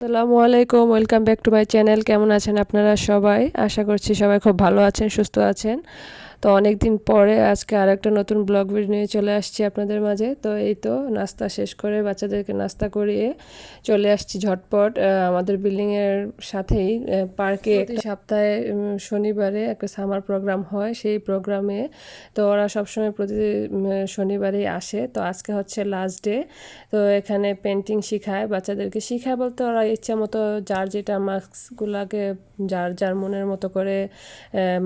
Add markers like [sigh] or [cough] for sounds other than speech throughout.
আসসালামু আলাইকুম, welcome back to my channel. কেমন আছেন আপনারা সবাই? আশা করছি সবাই খুব ভালো আছেন, সুস্থ আছেন। তো অনেক দিন পরে আজকে আর একটা নতুন ব্লগ ভিডিও নিয়ে চলে আসছি আপনাদের মাঝে। তো এই তো নাস্তা শেষ করে বাচ্চাদেরকে নাস্তা করিয়ে চলে আসছি ঝটপট। আমাদের বিল্ডিংয়ের সাথেই পার্কে সপ্তাহে শনিবারে একটা সামার প্রোগ্রাম হয়। সেই প্রোগ্রামে তো ওরা সবসময় প্রতি শনিবারেই আসে। তো আজকে হচ্ছে লাস্ট ডে তো এখানে পেন্টিং শিখায় বাচ্চাদেরকে। শিখায় বলতে ওরা ইচ্ছা মতো যার যেটা মাস্কগুলাকে যার যার মনের মতো করে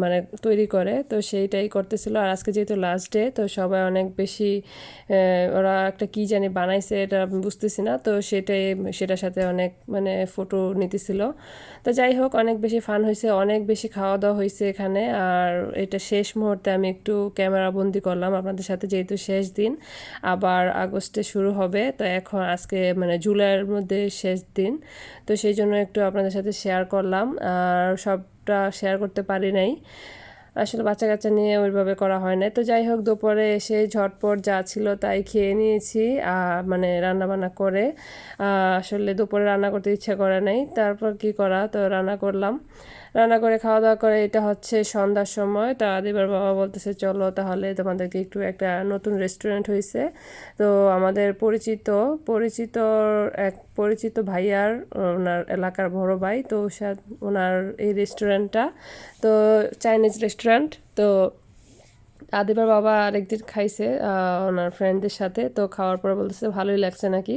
মানে তৈরি করে, তো সেইটাই করতেছিল। আর আজকে যেহেতু লাস্ট ডে তো সবাই অনেক বেশি ওরা একটা কী জানি বানাইছে এটা বুঝতেছি না। তো সেটাই, সেটার সাথে অনেক মানে ফটো নিতেছিল। তো যাই হোক, অনেক বেশি ফান হয়েছে, অনেক বেশি খাওয়া দাওয়া হয়েছে এখানে। আর এটা শেষ মুহূর্তে আমি একটু ক্যামেরা বন্দি করলাম আপনাদের সাথে, যেহেতু শেষ দিন। আবার আগস্টে শুরু হবে, তো এখন আজকে মানে জুলাইয়ের মধ্যে শেষ দিন। তো সেই জন্য একটু আপনাদের সাথে শেয়ার করলাম। সবটা শেয়ার করতে পারি নাই। আসলে বাচ্চা কাচ্চা নিয়ে ওইভাবে করা হয় না তো যাই হোক, দুপুরে এসে ঝটপট যা ছিল তাই খেয়ে নিয়েছি মানে রান্নাবান্না করে। আসলে দুপুরে রান্না করতে ইচ্ছে করে নাই। তারপর কি করা? তো রান্না করলাম। রান্না করে খাওয়া দাওয়া করে, এটা হচ্ছে সন্ধ্যার সময়। তা আদিবার বাবা বলতেছে, চলো তাহলে তোমাদেরকে একটু একটা নতুন রেস্টুরেন্ট হয়েছে তো আমাদের পরিচিত পরিচিত এক পরিচিত ভাইয়ার, ওনার এলাকার বড় ভাই, তো ওনার এই রেস্টুরেন্টটা তো চাইনিজ রেস্টুরেন্ট তো আদিবার বাবা আরেকদিন খাইছে ওনার ফ্রেন্ডদের সাথে, তো খাওয়ার পর বলতেছে ভালোই লাগছে নাকি।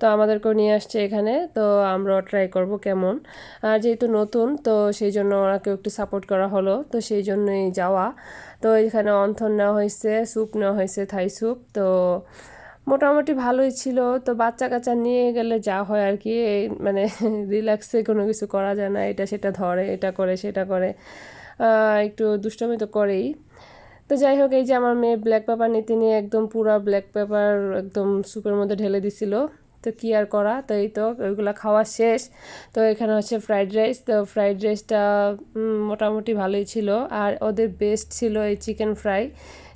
তো আমাদেরকেও নিয়ে আসছে এখানে, তো আমরাও ট্রাই করব কেমন। আর যেহেতু নতুন, তো সেই জন্য ওনাকেও একটু সাপোর্ট করা হলো, তো সেই জন্যই যাওয়া। তো এখানে অন্থন নেওয়া হয়েছে স্যুপ নেওয়া হয়েছে থাই স্যুপ তো মোটামুটি ভালোই ছিল। তো বাচ্চা কাচ্চা নিয়ে গেলে যা হয় আর কি মানে [laughs] রিল্যাক্সে কোনো কিছু করা যায় না, এটা সেটা ধরে, এটা করে, সেটা করে। একটু দুষ্টমি তো করেই। তো যাই হোক, এই যে আমার মেয়ে ব্ল্যাক পেপার নিতে নিয়ে একদম পুরো ব্ল্যাক পেপার একদম স্যুপের মধ্যে ঢেলে দিছিল। তো কী আর করা? তো এই তো ওইগুলো খাওয়া শেষ। তো এখানে হচ্ছে ফ্রাইড রাইস তো ফ্রাইড রাইসটা মোটামুটি ভালোই ছিল। আর ওদের বেস্ট ছিল এই চিকেন ফ্রাই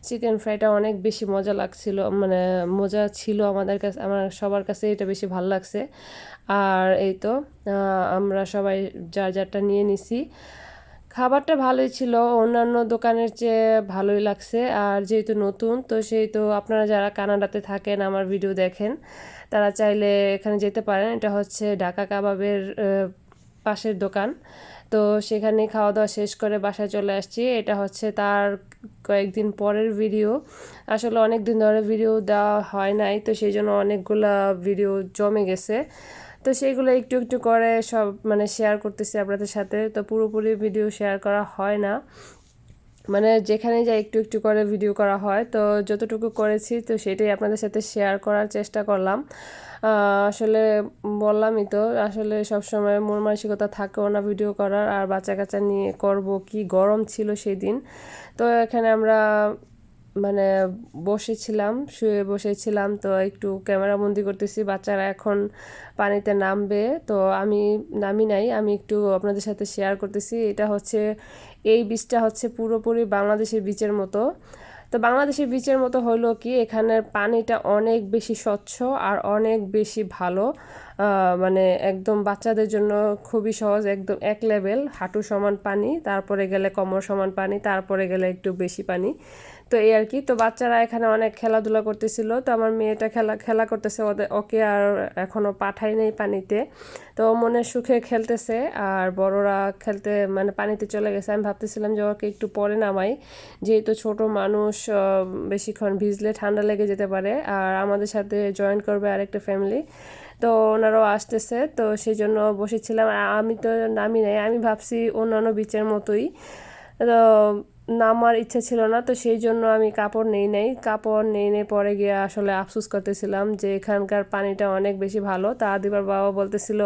চিকেন ফ্রাইটা অনেক বেশি মজা লাগছিল। মানে মজা ছিল আমাদের কাছে, আমার সবার কাছে এটা বেশি ভালো লাগছে। আর এই তো আমরা সবাই যার যারটা নিয়ে নিছি। খাবারটা ভালোই ছিল, অন্যান্য দোকানের চেয়ে ভালোই লাগছে। আর যেহেতু নতুন, তো সেই তো আপনারা যারা কানাডাতে থাকেন, আমার ভিডিও দেখেন, তারা চাইলে এখানে যেতে পারেন। এটা হচ্ছে ঢাকা কাবাবের পাশের দোকান। তো সেখানে খাওয়া দাওয়া শেষ করে বাসায় চলে আসছি। এটা হচ্ছে তার কয়েকদিন পরের ভিডিও। আসলে অনেক দিন ধরে ভিডিও দেওয়া হয় নাই, তো সেই জন্য অনেকগুলা ভিডিও জমে গেছে। তো সেইগুলো একটু একটু করে সব মানে শেয়ার করতেছি আপনাদের সাথে। তো পুরোপুরি ভিডিও শেয়ার করা হয় না। মানে যেখানে যা একটু একটু করে ভিডিও করা হয়। তো যতটুকু করেছি, তো সেটাই আপনাদের সাথে শেয়ার করার চেষ্টা করলাম। আসলে বললামই তো, আসলে সবসময় মন মানসিকতা থাকেও না ভিডিও করার। আর বাচ্চা কাচ্চা নিয়ে করব কি গরম ছিল সেই দিন তো এখানে আমরা মানে বসেছিলাম, শুয়ে বসেছিলাম, তো একটু ক্যামেরা বন্দি করতেছি। বাচ্চারা এখন পানিতে নামবে, তো আমি নামি নাই, আমি একটু আপনাদের সাথে শেয়ার করতেছি। এটা হচ্ছে, এই বীজটা হচ্ছে পুরোপুরি বাংলাদেশের বীচের মতো। তো বাংলাদেশের বিচের মতো হলো কি এখানের পানিটা অনেক বেশি স্বচ্ছ আর অনেক বেশি ভালো। মানে একদম বাচ্চাদের জন্য খুবই সহজ, একদম এক লেভেল হাঁটু সমান পানি, তারপরে গেলে কমর সমান পানি, তারপরে গেলে একটু বেশি পানি। তো এই আর কি। তো বাচ্চারা এখানে অনেক খেলাধুলা করতেছিল। তো আমার মেয়েটা খেলা খেলা করতেছে ওদের ওকে আর এখনও পাঠাই নেই পানিতে। তো মনের সুখে খেলতেছে আর বড়রা খেলতে মানে পানিতে চলে গেছে। আমি ভাবতেছিলাম যে ওকে একটু পরে নামাই। যেহেতু ছোট মানুষ বেশিক্ষণ ভিজলে ঠান্ডা লেগে যেতে পারে। আর আমাদের সাথে জয়েন করবে আরেকটা ফ্যামিলি তো ওনারাও আসতেছে। তো সেই জন্য বসেছিলাম আমি তো নামি নাই। আমি ভাবছি অন্যান্য বিচের মতোই। তো নামার ইচ্ছা ছিল না, তো সেই জন্য আমি কাপড় নেই নেই। কাপড় নেই নেই পরে গিয়ে আসলে আফসুস করতেছিলাম যে এখানকার পানিটা অনেক বেশি ভালো। তা আদিবার বাবা বলতেছিল,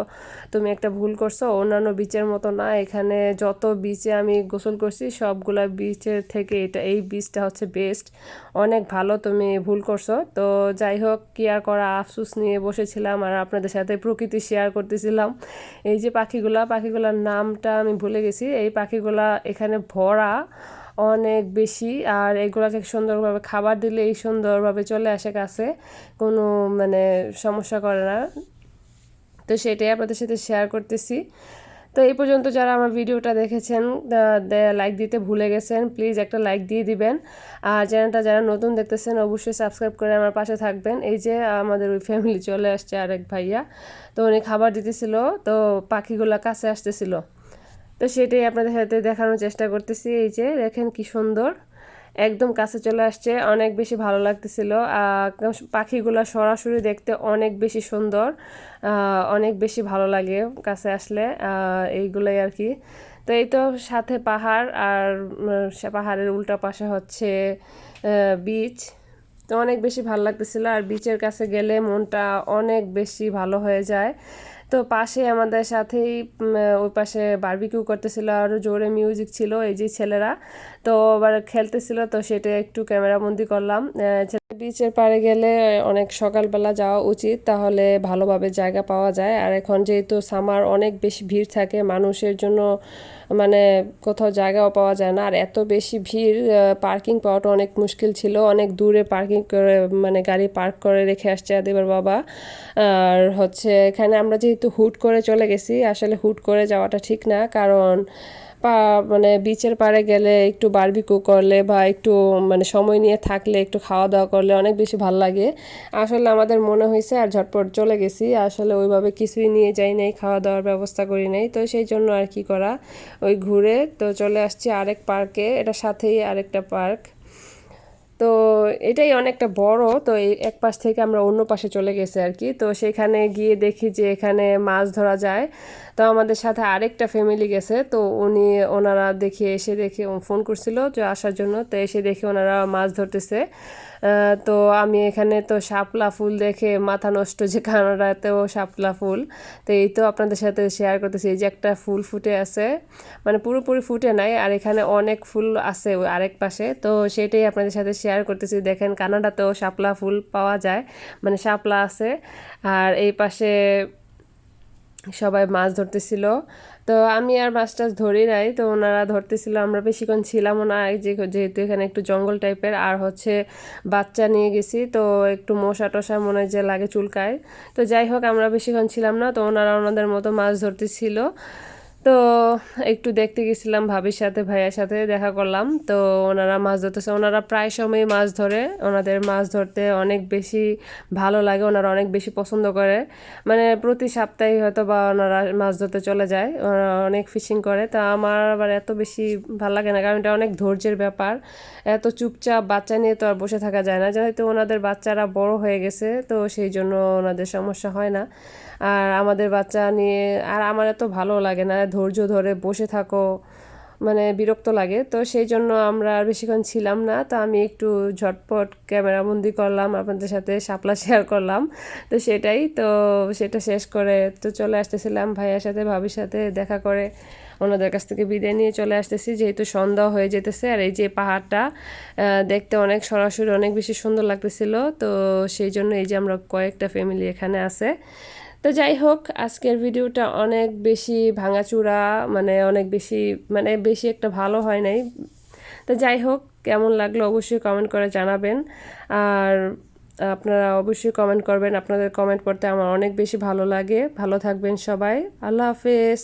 তুমি একটা ভুল করছ, অন্যান্য বিচের মতো না। এখানে যত বিচে আমি গোসল করছি, সবগুলা বিচের থেকে এটা, এই বিচটা হচ্ছে বেস্ট অনেক ভালো তুমি ভুল করছ। তো যাই হোক, কি আর করা, আফসুস নিয়ে বসেছিলাম আর আপনাদের সাথে প্রকৃতি শেয়ার করতেছিলাম। এই যে পাখিগুলা, পাখিগুলার নামটা আমি ভুলে গেছি। এই পাখিগুলা এখানে ভরা। অনেক বেশি। আর এগুলোকে সুন্দরভাবে খাবার দিলে এই সুন্দরভাবে চলে আসে কাছে। কোনো মানে সমস্যা করে না। তো সেটাই আপনাদের সাথে শেয়ার করতেছি। তো এই পর্যন্ত যারা আমার ভিডিওটা দেখেছেন লাইক দিতে ভুলে গেছেন প্লিজ একটা লাইক দিয়ে দিবেন। আর চ্যানেলটা যারা নতুন দেখতেছেন, অবশ্যই সাবস্ক্রাইব করে আমার পাশে থাকবেন। এই যে আমাদের ওই ফ্যামিলি চলে আসছে আরেক ভাইয়া। তো উনি খাবার দিতেছিল, তো পাখিগুলো কাছে আসতেছিল। তো সেটাই আপনাদের সাথে দেখানোর চেষ্টা করতেছি। এই যে দেখেন কি সুন্দর। একদম কাছে চলে আসছে, অনেক বেশি ভালো লাগতেছিল। পাখিগুলো সরাসরি দেখতে অনেক বেশি সুন্দর অনেক বেশি ভালো লাগে কাছে আসলে এইগুলোই আর কি। তো এই তো সাথে পাহাড় আর পাহাড়ের উল্টা পাশে হচ্ছে বিচ তো অনেক বেশি ভালো লাগতেছিল। আর বিচের কাছে গেলে মনটা অনেক বেশি ভালো হয়ে যায়। তো পাশে আমাদের সাথেই ওই পাশে বার্বিকিউ করতেছিল আরও জোরে মিউজিক ছিল, এই যে ছেলেরা। তো আবার খেলতেছিল, তো সেটা একটু ক্যামেরাবন্দি করলাম। বিচের পাড়ে গেলে অনেক সকালবেলা যাওয়া উচিত, তাহলে ভালোভাবে জায়গা পাওয়া যায়। আর এখন যেহেতু সামার অনেক বেশি ভিড় থাকে, মানুষের জন্য মানে কোথাও জায়গাও পাওয়া যায় না। আর এত বেশি ভিড় পার্কিং পাওয়াটা অনেক মুশকিল ছিল। অনেক দূরে পার্কিং করে মানে গাড়ি পার্ক করে রেখে আসছে আদিবার বাবা। আর হচ্ছে এখানে আমরা যেহেতু হুট করে চলে গেছি, আসলে হুট করে যাওয়াটা ঠিক না। কারণ পা মানে বিচের পাড়ে গেলে একটু বারবিকু করলে বা একটু মানে সময় নিয়ে থাকলে, একটু খাওয়া দাওয়া করলে অনেক বেশি ভালো লাগে। আসলে আমাদের মনে হয়েছে আর ঝটপট চলে গেছি। আসলে ওইভাবে কিছুই নিয়ে যাই নাই খাওয়া দাওয়ার ব্যবস্থা করি নাই। তো সেই জন্য আর কি করা? ওই ঘুরে তো চলে আসছি আরেক পার্কে এটা সাথেই আরেকটা পার্ক তো এটাই অনেকটা বড়। তো এই এক পাশ থেকে আমরা অন্য পাশে চলে গেছি আর কি তো সেখানে গিয়ে দেখি যে এখানে মাছ ধরা যায়। তো আমাদের সাথে আরেকটা ফ্যামিলি গেছে। তো উনি, ওনারা দেখে এসে দেখে ফোন করছিল যে আসার জন্য। তো এসে দেখে ওনারা মাছ ধরতেছে। তো আমি এখানে তো শাপলা ফুল দেখে মাথা নষ্ট যে কানাডাতেও শাপলা ফুল। তো এই তো আপনাদের সাথে শেয়ার করতেছি, এই যে একটা ফুল ফুটে আছে। মানে পুরোপুরি ফুটে নাই, আর এখানে অনেক ফুল আছে আরেক পাশে। তো সেটাই আপনাদের সাথে শেয়ার করতেছি। দেখেন কানাডাতেও শাপলা ফুল পাওয়া যায় মানে শাপলা আছে। আর এই পাশে সবাই মাছ ধরতেছিল। তো আমি আর মাছ টাছ ধরি নাই, তো ওনারা ধরতেছিল, আমরা বেশিক্ষণ ছিলামও না যেহেতু এখানে একটু জঙ্গল টাইপের, আর হচ্ছে বাচ্চা নিয়ে গেছি, তো একটু মশা টশা মনে যে লাগে চুলকায়, তো যাই হোক আমরা বেশিক্ষণ ছিলাম না, তো ওনারা ওনাদের মতো মাছ ধরতেছিল। তো একটু দেখতে গেছিলাম ভাবির সাথে, ভাইয়ার সাথে দেখা করলাম। তো ওনারা মাছ ধরতেছে। ওনারা প্রায় সময় মাছ ধরে। ওনাদের মাছ ধরতে অনেক বেশি ভালো লাগে। ওনারা অনেক বেশি পছন্দ করে। মানে প্রতি সপ্তাহে হয়তো বা ওনারা মাছ ধরতে চলে যায়। ওনারা অনেক ফিশিং করে। তা আমার আবার এত বেশি ভালো লাগে না, কারণ এটা অনেক ধৈর্যের ব্যাপার। এত চুপচাপ বাচ্চা নিয়ে তো আর বসে থাকা যায় না। যেহেতু ওনাদের বাচ্চারা বড় হয়ে গেছে, তো সেই জন্য ওনাদের সমস্যা হয় না। আর আমাদের বাচ্চা নিয়ে, আর আমার এত ভালো লাগে না, ধৈর্য ধরে বসে থাকো মানে বিরক্ত লাগে। তো সেই জন্য আমরা আর বেশিক্ষণ ছিলাম না, তো আমি একটু ঝটপট ক্যামেরাবন্দি করলাম, আপনাদের সাথে সাপলা শেয়ার করলাম। তো সেটাই, তো সেটা শেষ করে, তো চলে আসতেছিলাম ভাইয়ার সাথে, ভাবির সাথে দেখা করে ওনাদের কাছ থেকে বিদায় নিয়ে চলে আসতেছি। যেহেতু সন্ধ্যা হয়ে যেতেছে, আর এই যে পাহাড়টা দেখতে অনেক সরাসরি, অনেক বেশি সুন্দর লাগতেছিল। তো সেই জন্য এই যে আমরা কয়েকটা ফ্যামিলি এখানে আছে। তো যাই হোক, আজকের ভিডিওটা অনেক বেশি ভাঙাচুরা মানে অনেক বেশি মানে বেশি একটা ভালো হয় নাই। তো যাই হোক, কেমন লাগল অবশ্যই কমেন্ট করে জানাবেন। আর আপনারা অবশ্যই কমেন্ট করবেন। আপনাদের কমেন্ট পড়তে আমার অনেক বেশি ভালো লাগে। ভালো থাকবেন সবাই। আল্লাহ হাফেজ।